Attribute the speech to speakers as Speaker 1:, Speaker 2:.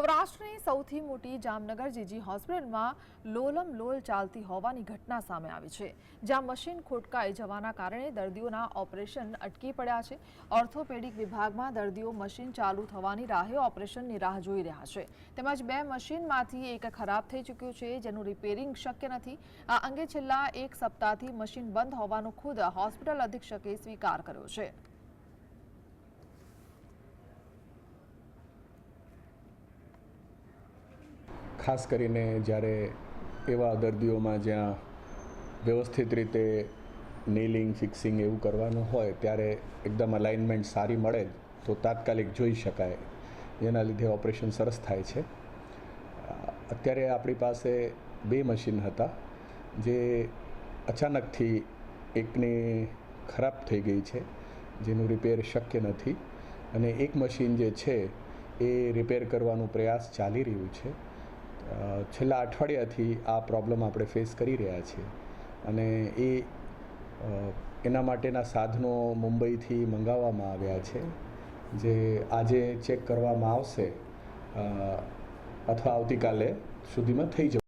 Speaker 1: સૌરાષ્ટ્રની સૌથી મોટી જામનગર જીજી હોસ્પિટલમાં લોલમ લોલ ચાલતી હોવાની ઘટના સામે આવી છે. જ્યાં મશીન ખોટકાઈ જવાના કારણે દર્દીઓના ઓપરેશન અટકી પડ્યા છે. ઓર્થોપેડિક વિભાગમાં દર્દીઓ મશીન ચાલુ થવાની રાહે ઓપરેશનની રાહ જોઈ રહ્યા છે. તેમજ બે મશીનમાંથી એક ખરાબ થઈ ચૂક્યું છે, જેનું રિપેરિંગ શક્ય નથી. આ અંગે છેલ્લા એક સપ્તાહથી મશીન બંધ હોવાનું ખુદ હોસ્પિટલ અધિક્ષકે સ્વીકાર કર્યો છે.
Speaker 2: ખાસ કરીને જ્યારે એવા દર્દીઓમાં જ્યાં વ્યવસ્થિત રીતે નેલિંગ, ફિક્સિંગ એવું કરવાનું હોય, ત્યારે એકદમ અલાઇનમેન્ટ સારી મળે તો તાત્કાલિક જોઈ શકાય. જેના લીધે ઓપરેશન સરસ થાય છે. અત્યારે આપણી પાસે બે મશીન હતા, જે અચાનકથી એકની ખરાબ થઈ ગઈ છે, જેનું રિપેર શક્ય નથી. અને એક મશીન જે છે, એ રિપેર કરવાનો પ્રયાસ ચાલી રહ્યું છે. છેલ્લા અઠવાડિયાથી આ પ્રોબ્લેમ આપણે ફેસ કરી રહ્યા છીએ. અને એ એના માટેના સાધનો મુંબઈથી મંગાવવામાં આવ્યા છે, જે આજે ચેક કરવામાં આવશે અથવા આવતીકાલે સુધીમાં થઈ જશે